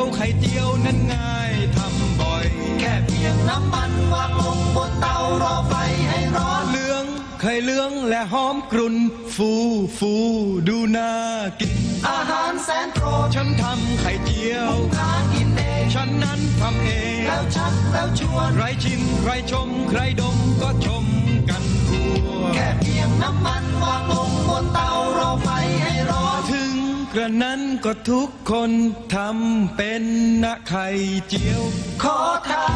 ยวไข่เจียวนั้นง่ายทำบ่อย แค่เพียงน้ำมันวางลงบนเตารอไฟให้ร้อนเหลืองไข่เหลืองและหอมกรุ่นฟูฟูดูน่ากิน อาหารแสนโปรดฉันทำไข่เจียวหากินเองฉันนั้นทำเองแล้วชักแล้วชวนใครชิมใครชมใครดมก็ชมกันทั่วแค่เพียงน้ำมันวางลงบนเตารอไฟให้ร้อนถึง กระนั้นก็ทุกคนทำเป็นนะไข่เจียวขอทา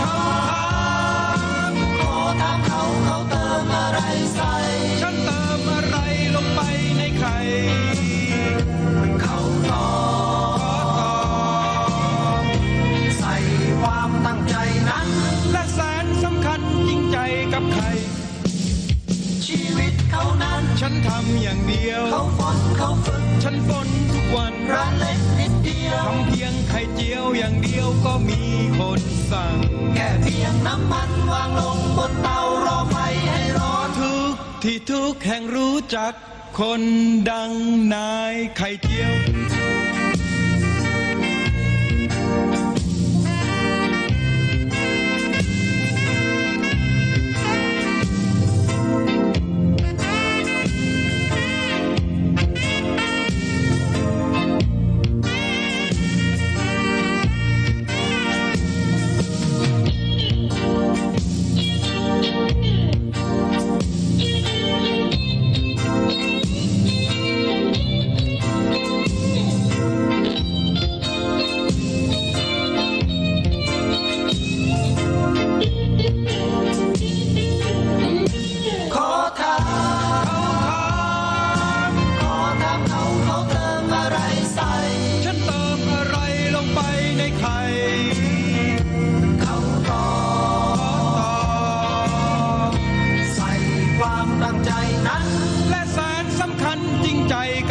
น ฉันทำอย่างเดียว เขาฝนเขาฝึก ฉันฝนทุกวันร้านเล็กนิดเดียวทำเพียงไข่เจียวอย่างเดียวก็มีคนสั่ง แค่เพียงน้ำมันวางลงบนเตารอไฟให้ร้อนทุกที่ทุกแห่งรู้จักคนดังนายไข่เจียว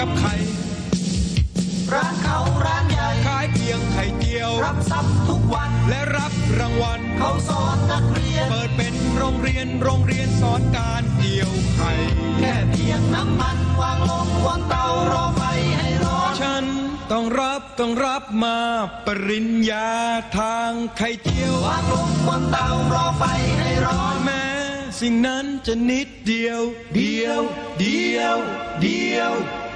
กับไข่ ร้านเขาร้านใหญ่ ขายเพียงไข่เจียว รับทรัพย์ทุกวัน และรับรางวัล เขาสอนนักเรียน เปิดเป็นโรงเรียน โรงเรียนสอนการเกี่ยวไข่ แค่เพียงน้ำมันวางลงบนเตารอไฟให้ร้อน ฉันต้องรับต้องรับมาปริญญาทางไข่เจียววางลงบนเตารอไฟให้ร้อนแม้สิ่งนั้นจะนิดเดียว เดียว เดียว เดียวเดี